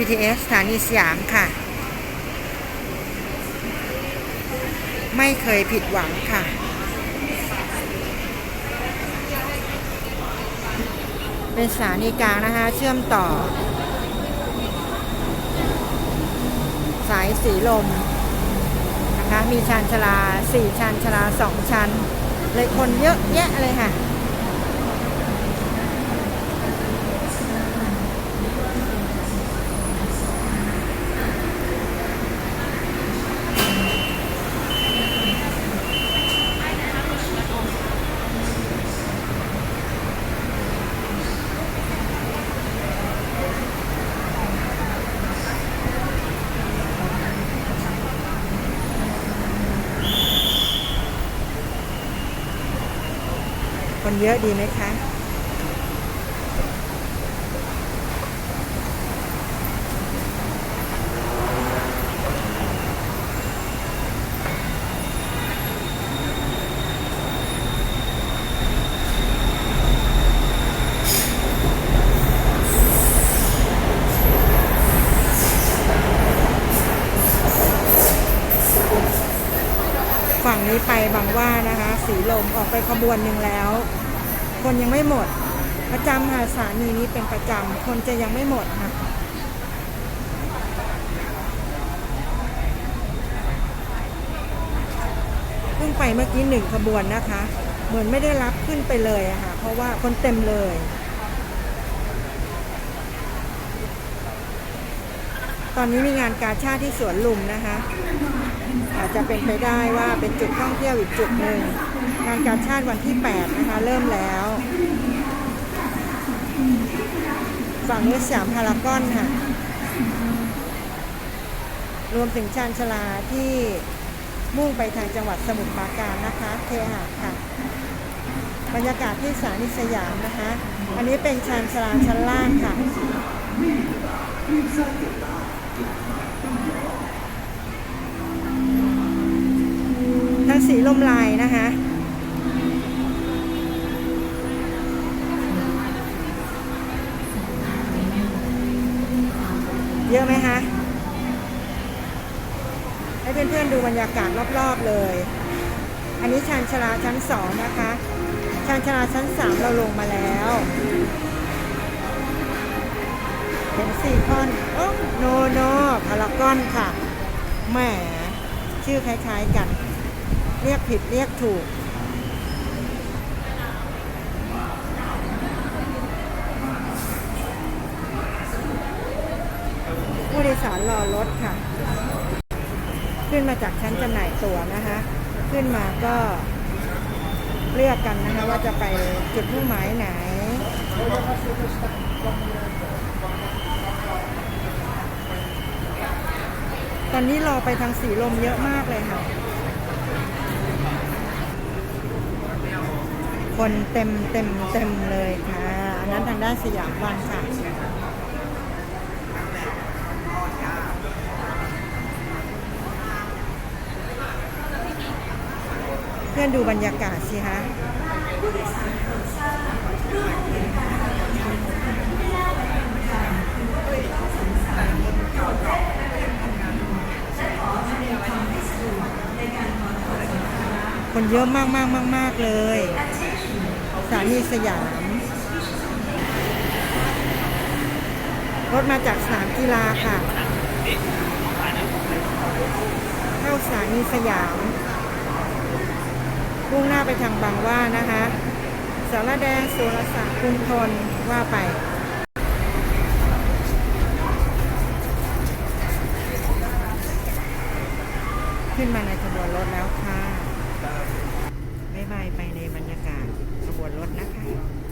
BTS สถานีสยามค่ะ ไม่เคยผิดหวังค่ะ เป็นสถานีกลางนะคะ เชื่อมต่อ สายสีลมนะคะมีชานชาลา 4 ชานชาลา 2 ชั้น เลยคนเยอะแยะเลยค่ะ คนเยอะดีไหมคะ ฝั่งนี้ไปบางว่านะคะ สีลมออกไปขบวนหนึ่งแล้ว คนยังไม่หมด ประจำค่ะสถานีนี้เป็นประจำคนจะยังไม่หมดค่ะเพิ่งไปเมื่อกี้หนึ่งขบวนนะคะ เหมือนไม่ได้รับขึ้นไปเลยอะค่ะ เพราะว่าคนเต็มเลยตอนนี้มีงานกาชาติที่สวนลุมนะคะ อาจจะเป็นไปได้ว่าเป็นจุดท่องเที่ยวอีกจุดหนึ่งงานกาชาติวันที่ 8 นะคะ เริ่มแล้วฝั่งนี้สยามพารากอนค่ะ รวมถึงชานชาลาที่มุ่งไปทางจังหวัดสมุทรปราการนะคะเคหะค่ะ บรรยากาศที่สถานีสยามนะคะ อันนี้เป็นชานชาลาชั้นล่างค่ะ ทั้ง สีลมลายนะคะเยอะไหมคะ ให้เพื่อนๆดูบรรยากาศรอบๆเลย อันนี้ชานชลาชั้นสองนะคะ ชานชลาชั้นสามเราลงมาแล้วเห็นสี่คอนโอ้โนโนพารากอนค่ะ แหม ชื่อคล้ายๆกัน เรียกผิดเรียกถูก ผู้โดยสารรอรถค่ะ ขึ้นมาจากชั้นจำหน่ายตั๋วนะคะ ขึ้นมาก็เลือกกันนะคะ ว่าจะไปจุดมุ่งหมายไหนตอนนี้รอไปทางสีลมเยอะมากเลยค่ะ คนเต็มเต็มเต็มเลยค่ะ อันนั้นทางด้านสยามวันค่ะเพื่อนดูบรรยากาศสิคะ คนเยอะมากมากมากมากเลยสถานีสยาม รถมาจากสนามกีฬาค่ะ เข้าสถานีสยามมุ่งหน้าไปทางบางว่านะคะสารแดงสุรศักดิ์กรุงทนว่าไปขึ้นมาในขบวนรถแล้วค่ะ บายไปในบรรยากาศขบวนรถนะคะ